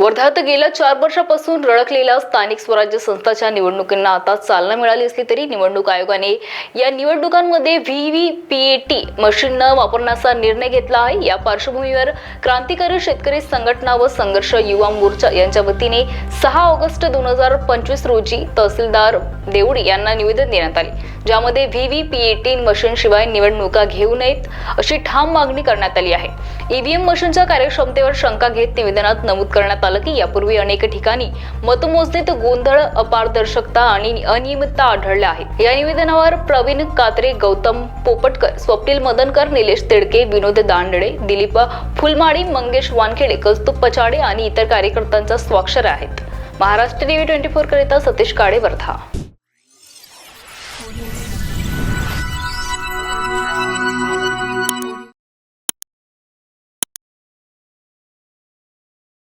वर्धात गेल्या चार वर्षापासून रडकलेल्या स्थानिक स्वराज्य संस्थाच्या निवडणुकींना आता चालना मिळाली असली तरी निवडणूक आयोगाने या निवडणुकांमध्ये V V P A T machine न वापरण्याचा निर्णय घेतला आहे. या पार्श्वभूमीवर क्रांतिकारी शेतकरी संघटना व संघर्ष युवा मोर्चा यांच्या वतीने सहा ऑगस्ट दोन हजार पंचवीस रोजी तहसीलदार देवडी यांना निवेदन देण्यात आले ज्यामध्ये V V P A T मशीनशिवाय निवडणुका घेऊ नयेत अशी ठाम मागणी करण्यात आली आहे. ईव्हीएम मशीनच्या कार्यक्षमतेवर शंका घेत निवेदनात नमूद करण्यात आलं झालं की यापूर्वी अनेक ठिकाणी मतमोजणीत गोंधळ अपारदर्शकता आणि अनियमितता आढळल्या आहेत. या निवेदनावर प्रवीण कात्रे गौतम पोपटकर स्वप्नील मदनकर निलेश तिडके विनोद दांडळे दिलीप फुलमाडी मंगेश वानखेडे कौस्तुभ पचाडे आणि इतर कार्यकर्त्यांचा स्वाक्षर आहेत. महाराष्ट्र टीव्ही ट्वेंटी फोर करिता सतीश काळे वर्धा